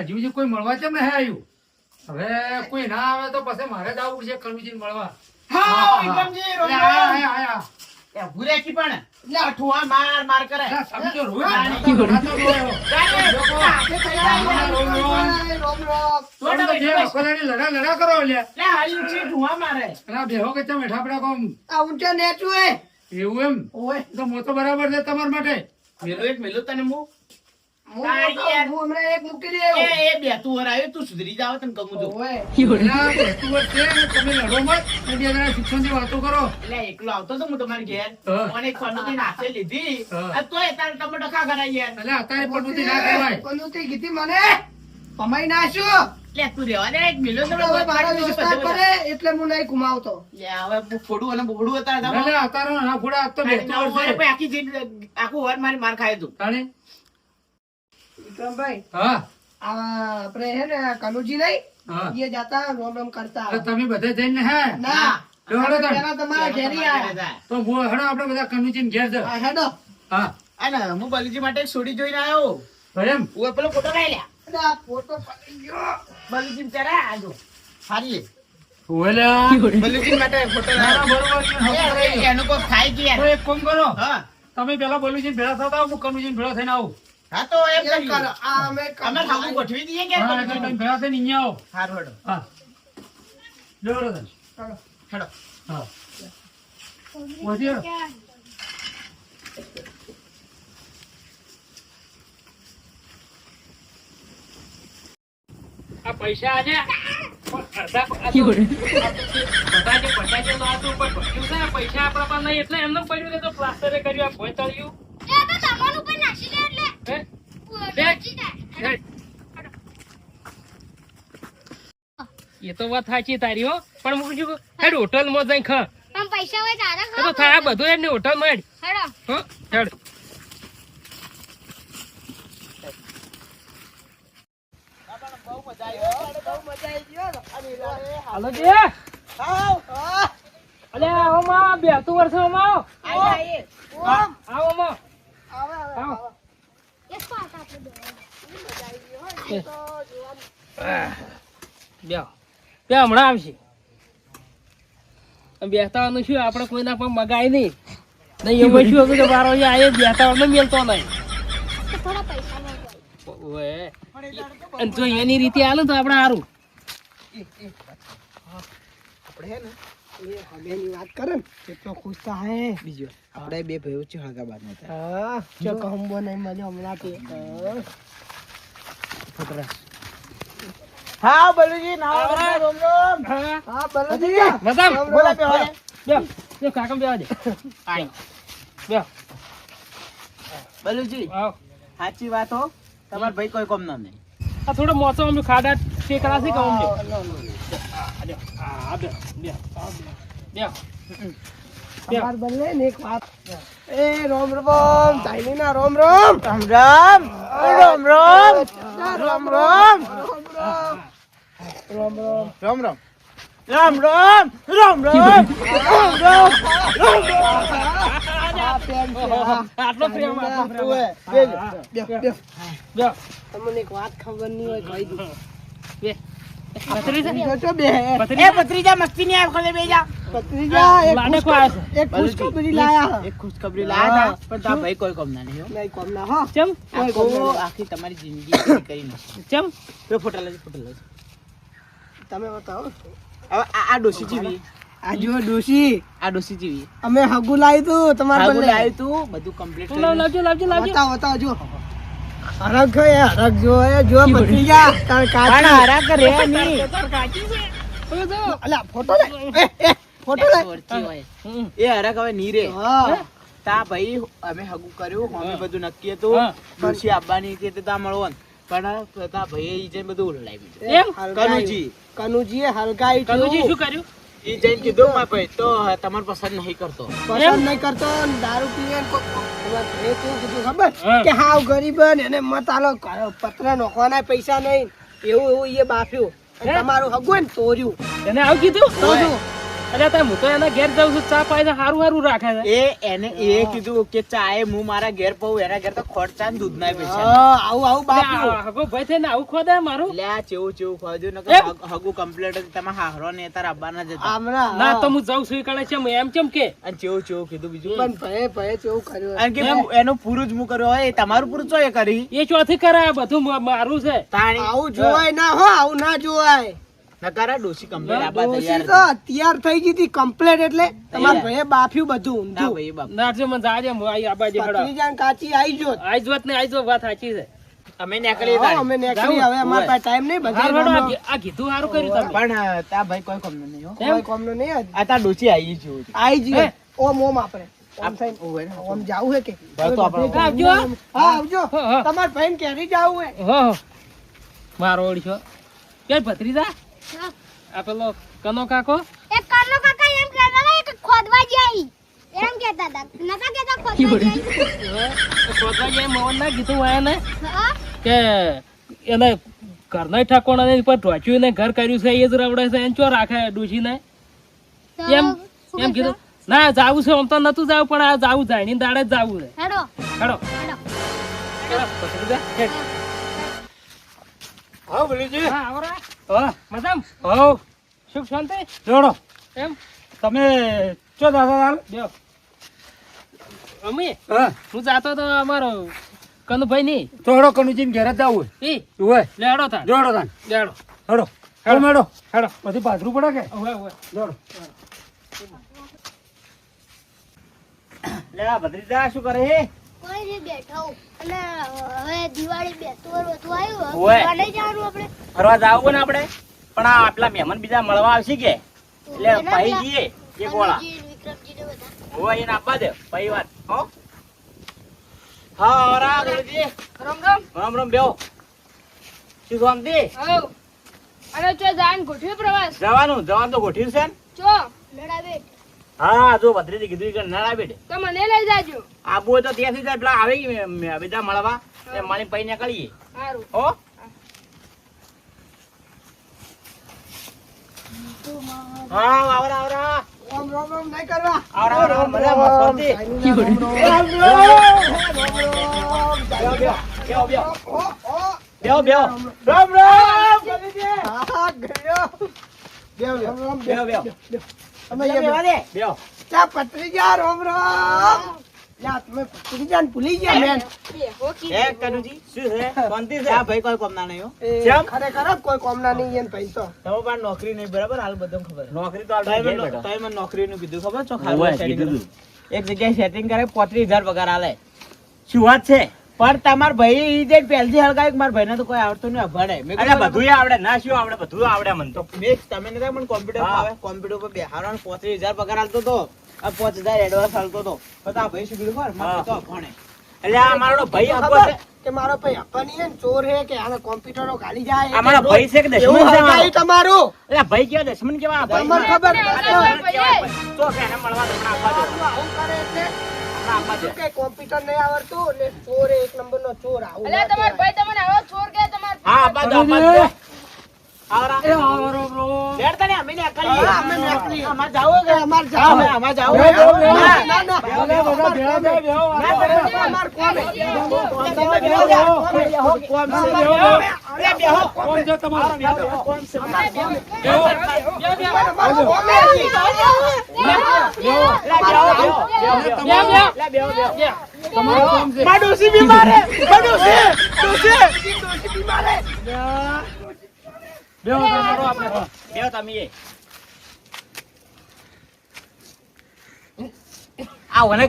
હજુ સુધી કોઈ મળવા કેમ નહીં આવ્યું હવે કોઈ ના આવે તો પછી મારે જ આવવું છે કનુજીને મળવા હા, વિક્રમજી, રોમ રોમ. આયા, આયા. એ ઊભું પણ. લે, અઠુઆ માર માર કરે. સમજો રોજ રાણી. નાતો જોયો. રાણી, જોકો. હાથે થઈ જાય. રોમ, રોમ. રોમ રોમ તમે તો જે લડા લડા કરો લ્યા. લે, હાલ્યું છે, ધુઆ મારે. અલા, બેહો કે તમે હેઠા કોમ. આ ઊંચા નેચું એ એવું એમ ઓય તો મોટો બરાબર છે તમારા માટે મેલું એક મેલું તને મું. હું એકલો આવતો તો હું તમારી ઘેર. અને ખનુતી તો ટમેટો ખા કરાય અત્યારે પનુતી ના કહેવાય. પનુતી કીધી મને? એટલે હું નહીં ગુમાવતો. ફોડું અને બોડું હતા આખું મારી માર ખાય તું રામભાઈ હા. આપણે હે ને કનુજી નહીં એ જાતા રોમ રોમ કરતા. તમે બધા જઈને હે? હા તમે પેલા બોલું છે ભેળા થતા હું કનુજી ભેળા થઈને આવું. આ અમે અમે પૈસા આને અડધા બધાને બધાને લો પૈસા આપણા પાસે નહીં એટલે એમને પડ્યું કે તો પ્લાસ્ટરે કર્યું આ ભોય તળ્યું. એ તો વાત સાચી તારી હો. પણ હું કીધું હેડ હોટલમાં જઈ ખા. પણ પૈસા હોય તારા એ તો થાય બધું હેડ ને હોટલમાં હેડ. હેડો હેડ. હાલો જે. અલે આવો માં બેતું વર્ષમાં આવો એક પાસ આપણે બે બે હમણાં આવશે. બેસતા શું? આપણે કોઈના પણ મગાય નહીં. નહીં એવું શું? હતું કે મારો આ આયે બેસતા મેલતો નહીં. અને જો એની રીતે હાલે તો આપણે સારું આપણે હે ને એ હવેની વાત કરે ને કેટલો ખુશ થાય બીજું. આપણે બે ભાઈઓ છે હગાબાદમાં હા. જો કહુંબો નહીં મળ્યો હમણાંથી. હા. હા બલુજી ના રોમ રોમ. હા. બલુજી. બરોબર બોલા બે હોય બે. બે. કાકમ બે દે બે. બલુજી સાચી વાત હો. તમાર ભાઈ કોઈ કોમ ના નહીં આ થોડો મોસો અમે ખાડા ટેકરા છે કોમ બે. આ બે. બે. બે. તમાર બલ્લે ને એક વાત. એ રોમ રોમ. તાઈની ના રોમ. રોમ રામ. રામ રોમ રામ. રામ રામ રામ. રામ રામ. રામ રામ. રામ રામ. રામ રામ. આટલો પ્રેમ આટલો પ્રેમ. તમને એક વાત ખબર નહીં હોય કહી દઉં. બે. ભત્રીજા? જોજો બે. એ ભત્રીજા? ભત્રીજા મસ્તી ની આવ ખલે બેજા ભત્રીજા એક લાડે ખુશ- કો આવ્યો છે? એક ખુશખબરી લાયા એક ખુશખબરી લાયા હતા પણ તારા ભાઈ કોઈ કોમ ના નહીં હો. નહીં કોમના હો. ચમ? આખી તમારી જિંદગી કરી નાખી. ચમ? બે ફોટા લેજો ફોટા લેજો. તમે બતાવો. હવે આ ડોસી જેવી. આ જો ડોશી. આ ડોસી જેવી. અમે હગુ લાવ્યું તું તમારે હગુ લાવ્યું તું બધું કમ્પ્લીટ લાવજો લાવજો લાવજો. બતાવો બતાવો જો હરખ છે હરખ જો એ જો ભત્રીજા તાર કાચી. હરા કરે નહીં તાર કાચી છે. અલા ફોટો લે. એ, એ, ફોટો લે. એ હરક હવે નીરે હા. તા ભાઈ અમે હગુ કર્યું અમે બધું નક્કી હતું. ડોસી આવવાની હતી તા મળવાનું. પણ તા ભાઈ જઈને બધું ઉલડાવી દીધું. કનુજી. કનુજીએ હલકાઈ કનુજી. શું કર્યું? ઈ જઈને કીધું મારા ભાઈ તો તમારે પસંદ નહીં કરતો. પસંદ નહીં કરતો દારૂ પીએ ને કેવું કીધું ખબર? કે હાવ ગરીબ ને એને મત આલો પત્ર નોખવાના પૈસા નહીં. એવું એવું એ બાફ્યું? તમારું હગું ને તોર્યું. એને આવું કીધું? તો શું? અલ્યા તાર હું તો એના ઘેર જાઉં છું ચા પાઈને હારું હારું રાખે છે. એ એને એ કીધું કે ચાય હું મારા ઘેર પાઉં એના ઘેર તો ખોરચા ને દૂધના પૈસા આવું આવું બાપુ હગો ભાઈ થઈને આવું ખોદે મારું. એટલે ચેવું ચેવું ખોદ્યું ને એમ? કે હગું complete હતું. તમે હાહરો ને તારા આબાના જ ના તો હું જાઉં છું કણે છે એમ કેમ કે? અને ચેવું ચેવું કીધું બીજું? પણ ભયે ભયે કેવું કર્યું અને કે એનું પૂરું જ હું કર્યો હોય તમારું પૂરું ચો એ કરી. એ ચોથી કરે બધું મારું છે. તાણી આવું જોવાય ના હો આવું ના જોવાય. નકારા ડોશી complete આબા તૈયાર તો તૈયાર થઈ ગઈ હતી કમ્પ્લેટ એટલે તમારા ભયે બાફ્યું બધું ઊંધું. ભાઈ બાપ. નાખજો મને જાજે આઈ આ બાજુ હડો. ભત્રીજાને કાચી આઈ જો આઈ જોત ને આઈ જો વાત સાચી છે. અમે નીકળીએ હા, અમે નીકળી હવે અમારા પાસે ટાઈમ નહીં બધે આ ગામમાં ઘી- આ કીધું સારું કર્યું તમે. પણ તા ભાઈ કોઈ કમનું નહીં હો. કોઈ કોમનું નહીં આ તાર ડોશી આઈ જેવું આઈ જઈએ હે? ઓમ ઓમ આપણે. ઓમ થઈને ઓમ જાવું હે કે? તો આપણે- આવજો. હા આવજો. હા, હા. ભાઈને કેરી જાવું હે? હો હો. મારો ઓળખ્યો કે ભત્રીજા. આ પેલો કનો કાકો? એક કરનો કાકા એમ કહેતા હતા કે ખોદવા જાય એમ કહેતા હતા. નતા કહેતા ખોદવા જાય શોધવા જાય મોહન ના કીધું હોય ને કે એને ઘરના ઠાકોણા ને પર ઢોચ્યું ને ઘર કર્યું છે એ જ રવડે છે એને ચો રાખે ડૂસી ને એમ એમ કીધું. ના જાવું છે આમ તો નતું જાવું પણ આ જાવું જાય ની દાડે જ જાવું છે. હેડો. હેડ. હા. બોલીજી હા, આવરા. હા, મજામાં? સુખ શાંતિ? જોડો. એમ? તમે ચો દાદા હાલ? બેહો. અમી હા. હું જાતો તો અમારો કનુભાઈ ની થોડો કનુજીને ઘેર જ જવું ઈ? હોય. લે હેડો તાર જોડો તાન લે હડો. હડો. મેડો હેડો? પછી પાથરું પડે કે? હવે હવે. જોડો. લે ભત્રીજા શું કરે હે? કોઈ નહીં બેઠો. અને હવે દિવાળી બેસતું વર્ષ આવ્યું. હવે નહીં જવાનું આપણે ફરવા જાવું ને આપણે પણ આ આટલા મહેમાન બીજા મળવા આવશે કે? એટલે પાઈ જઈએ એક બધા. હોય એને આપવા દે પાઈ વાત હો. હા રા ગુરુજી રામ રામ. રામ રામ. બેહો. શું શાંતિ અને ચો જાન ગોઠવી પ્રવાસ? જવાનું જવાનું તો ગોઠવ્યું છે ને? ચો લડાવે હા જો ભદ્રીજી કીધું કે ના બેટે તો મને લઈ જાજો. આબુ તો ત્યાંથી જાય પેલા આવે બધા મળવા. એ મારી પૈ નીકળીએ. સારું હો? હા આવરા આવરા. ઓમ રોમ નહીં કરવા. આવરા આવરા હા, ગયો. રોમ રોમ. લા, તમે ભત્રીજાને ભૂલી ગયા મેન. હે કનુજી શું છે? શાંતિ છે? આ ભાઈ કોઈ કોમના નહીં હો. એ ખરેખર કોઈ કોમના નહીં એને ભાઈ તો. તમે પણ નોકરી નહીં બરાબર? હાલ બધું ખબર નોકરી તો તમે મને- તમે મને નોકરીનું કીધું ખબર છો? ખાલી. એક જગ્યાએ સેટિંગ કરે પોત્રીસ હજાર પગાર આલે. શું વાત છે? પણ તમાર ભાઈ ઈ જે પહેલથી હલકાય કે મારા ભાઈને તો કોઈ આવડતું નહીં અભડે મેં અરે બધું આવડે. ના શું આવડે? બધું આવડે મને તો. મેં તમે નતા મને કોમ્પ્યુટર આવે? કોમ્પ્યુટર પર બેહાડવાનો પોત્રીસ હજાર પગાર આલતો તો. આ પાંચ હજાર એડવાન્સ આલતો તો. પણ ભાઈ શું કીધું ખબર? મારે તો અભણે એટલે આ મારો ભાઈ આપો છે. કે મારો ભાઈ અપની હે ચોર હે કે આને કોમ્પ્યુટરો ગાલી જાય આ મારો ભાઈ છે કે દશમન છે મારો? હલકાયું એટલે ભાઈ કેવા દશમન કેવા ભાઈ? તમને ખબર તો કે એને મળવા તમને આપવા દો. આવું કરે કોમ્પ્યુટર નહીં આવડતું? ને ચોર એક એક નંબરનો ચોર આવું ના તમાર કહેવાય. ભાઈ તમને આવો ચોર કે તમાર હા આપવા દો આપવા દો. આવરા. તમારો કોમ છે. માડુસી કોમે. બેહો, બેહો, બેહો. અમારે કોમે. લે, બેહો, બેહો. લે, બેહો, બેહો. તમારો કોમ છે મારા ડોશી બીમાર મારા આપણે બેહો તમે એ.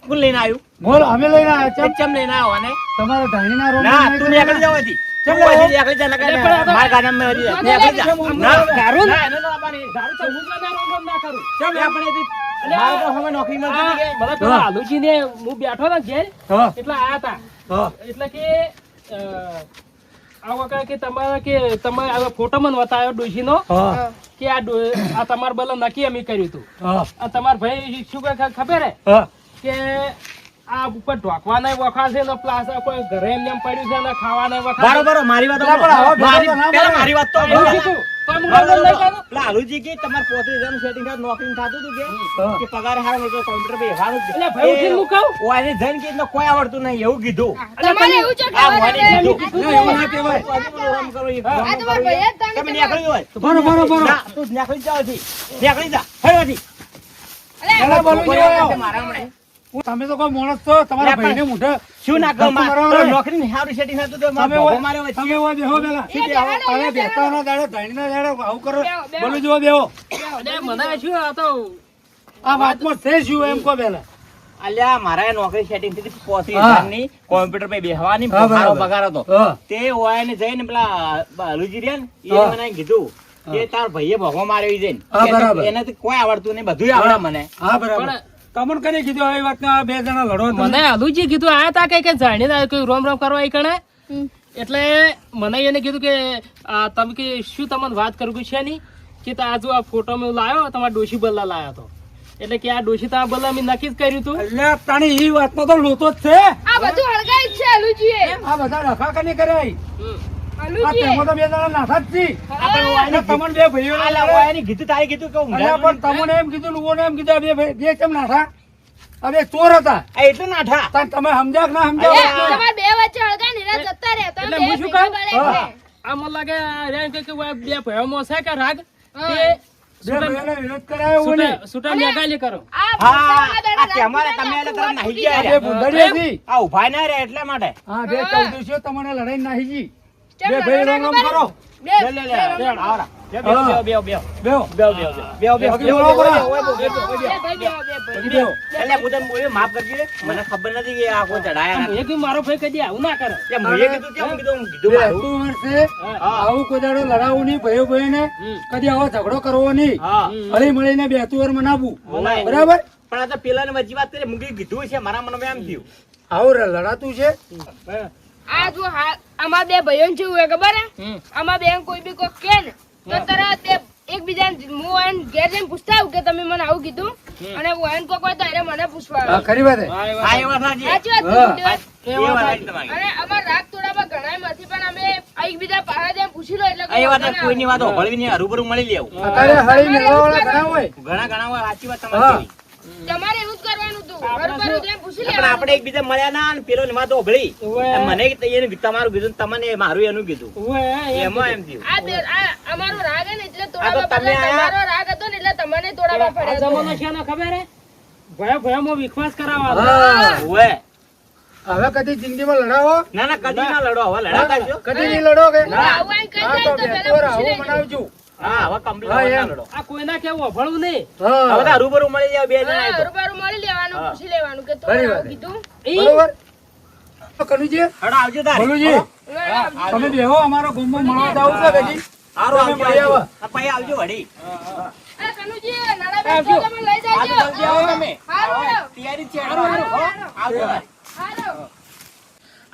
કોણ લઈને આવ્યું બોલ અમે લઈને આવ્યા ચમ? ચમ લઈને આવ્યો ઓને? તમારા ધાણીના રોમ ના તું નીકળી જાવ હતી ચમ તું લાવો? જા નકર અરે પણ આ તો- મારા જા. ના. દારૂ ના એને તો દારૂ તો હું ના રોમ ના કરું? ચમ આપણે હજી- મારે તો હવે નોકરી મળતી કે બધા પેલા આલુજી ને હું બેઠો ને ઘેર એટલે આયા તા. એટલે કે અ, આ વખતે કે તમારે કે તમે આ ફોટો મને બતાવ્યો ડોશીનો? કે આ આ તમારા નક્કી અમે કર્યું હતું. આ તમારા ભાઈ શું કહે ખબર હે? કે આ ઉપર ઢોકવાના વખા છે ને પ્લાસ કોઈ ઘરે એમને પડ્યું છે ને ખાવાના બરોબર મારી વાત આવા. મારી તો કે તમારે થાતું હતું કે? કે પગાર હારો હોય તો જ. એટલે ભાઈ હું કહું? કે કોઈ આવડતું નહીં એવું કીધું તમારે એવું છે આ કહેવાનું કીધું. એવું ના કહેવાય. તો હજુ બોલો આમ કરો, એ આ આમ ભાઈ તમે નીકળી હોય બરો, બરો, બરો. તું નીકળી જાઓ છી. નીકળી જા. અલે, બોલો. આવડે મારા હમણાં. તમે તો કોઈ માણસ છો તમારા ભાઈને મોઢે શું ના કહો મારવા મારે હારું શેટી થતું તો તમે હોય- તમે ઓ દેહો પેલા. અરે એ બેસતાના દાડે ધણીના દાડે આવું કરો. બોલું જો અરે મને શું આ તો? આ વાતમાં છે શું એમ કો પેલા અલ્યા મારા નોકરી સેટિંગથી પોત્રીસની કોમ્પ્યુટર પર બેહવાની પગાર હતો તે તે ઓયાને જઈને પેલા બાલુજી રહ્યા ને એ મને કીધું કે તાર ભાઈએ ભગવા માર્યો જઈને. એને- કોઈ આવડતું નહીં બધું આવડે મને. હા બરાબર. તમને કને કીધું આવી વાત આ બે જણા લડો મને આલુજી કીધું આયા તા કઈ કઈ જાણી ના કોઈ રોમ રોમ કરવા કણે એટલે મને એને કીધું કે તમે કે શું તમને વાત કરું કે છે નહીં? કે આ આજુ આ ફોટો મેં લાવ્યો તમારા ડોશી બલ્લા લાવ્યો હતો એટલે કે આ ડોશી તમારા બલ્લા મેં નક્કી જ કર્યું હતું એટલે તાણી એ વાતનો તો લોતો જ છે. આ બધું હળગાઈ જ છે હલુજીએ. આ બધા ડખા કને કરાય. આ. તેમાં તો બે જણા નાથા જ છી. આપણે અને ઓયાને તમને બે ભાઈઓ કીધું તારે કીધું કે પણ તમને એમ કીધું ને એમ કીધું બે ભાઈ- બે કેમ નાઠા આ ચોર હતા. આ નાઠા તમે સમજ્યા ના સમજ્યા બે વચ્ચે જતા. એટલે હું શું કહું? લાગે કે બે છે કે રાગ? તે લડાઈ નાહી. બે ભાઈ રોમ રોમ કરો બે- લે, લે, લે, લે, આવરા. બે, બે, બે, બે, બે. બે, બે, બે. બે, બે, એટલે માફ કરજે મને ખબર નથી કે આ ચડાયા મેં કીધું મારો ભાઈ કદી આવું ના કરે તે મુએ કીધું કેમ કીધું હું કીધું બે મારું. વર્ષે આવું કોદાડો લડાવું લડાવવું નહીં ભાઈઓ ભાઈને ને કદી આવો ઝઘડો કરવો નહીં હા હળી મળીને બેતું વાર મનાવું બરાબર પણ આ તો પેલાને વચ્ચે વાત કરી મૂકી કીધું છે મારા મનમાં એમ થયું આવું લડાતું છે આ જો હા બે ભાઈઓ ને કેવું હોય ખબર હે? આમાં બે કોઈ બી કોઈ કે ને તો તરત તે એકબીજાને હું એને ઘેર જઈને પૂછતા આવું કે તમે મને આવું કીધું? અને હું એને કોઈ કોઈ તો મને પૂછવા હા ખરી વાત હે. હા, એ વાત. હા સાચી. વાત. અને અમારા રાગ તોડામાં ઘણા માંથી પણ અમે એકબીજા પાસે જઈને પૂછી લો એટલે એ વાત કોઈની વાત હોભળવી નહીં, રૂબરૂ મળી લેવું. અત્યારે હળી ઘણા હોય. ઘણા ઘણા હોય સાચી વાત તમારી તમારે એવું જ કરવાનું હતું આપણે હરભરું જઈને પૂછી પણ આપણે એકબીજા મળ્યા ના અને પેલો ની વાત હોભળી મને એને તમારું કીધું તમને મારું એનું કીધું. એમાં એમ થયું. આ બે આ અમારો રાગ ને એટલે તોડાવા તમે તમારો રાગ હતો ને એટલે તમને તોડાવા આ જમાનો છે ને ખબર હે? ભયા ભયામાં વિશ્વાસ કરાવવાનો. હા હવે કદી જિંદગીમાં લડાવો? ના ના કદી ના. લડો. હવે લડાતા કદી નહીં લડો કે? ના, આવું તો. મનાવજો હા હવે કમ્પ્લીટ આ કોઈના કેવું અભળવું નહીં? હા. હવે તો હરૂભરું મળી બે જણા લેવાનું પૂછી લેવાનું કે ખરી કીધું. બરોબર? કનુજી? હેડો આવજો તારે. તમે બેહો અમારો ગુમમાં મળવા જાવ છે ભેગી હારું આવજો, આવો. પછી આવજો વળી. આ કનુજી, નાના બેન તમે લઈ જાજો. જલ્દી તમે. હારું, હારું. તૈયારી છે, આવજો. હારું.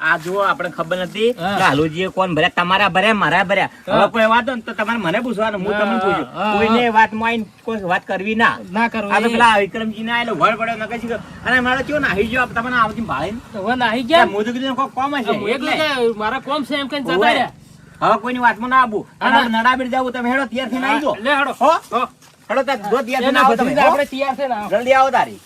આ જુઓ આપણે ખબર નથી હાલુજી કોણ ભર્યા? તમારા ભર્યા મારા ભર્યા. હવે કોઈ વાત હોય ને તો તમારે મને પૂછવાનું હું તમને પૂછું. કોઈને વાતમાં કોઈ વાત કરવી ના. ના કરવું. આ તો પેલા વિક્રમજી ના એટલે વળ પડ્યો નકે છે અને મારે કેવું નાહી ગયો તમને આવતી ભાળે હવે નાહી ગયા? હું તો કીધું કોઈ કોમ હશે એટલે. મારા કોમ છે એમ કઈ જતા. રહ્યા. હવે કોઈની વાતમાં ના આવું. અને નડાબીર જાવું તમે હેડો તૈયાર થઈને આવી. લે હડો. હો? હેડો ત્યાં જો તૈયાર ના આવો તમે. ને. જલ્દી આવો તારી.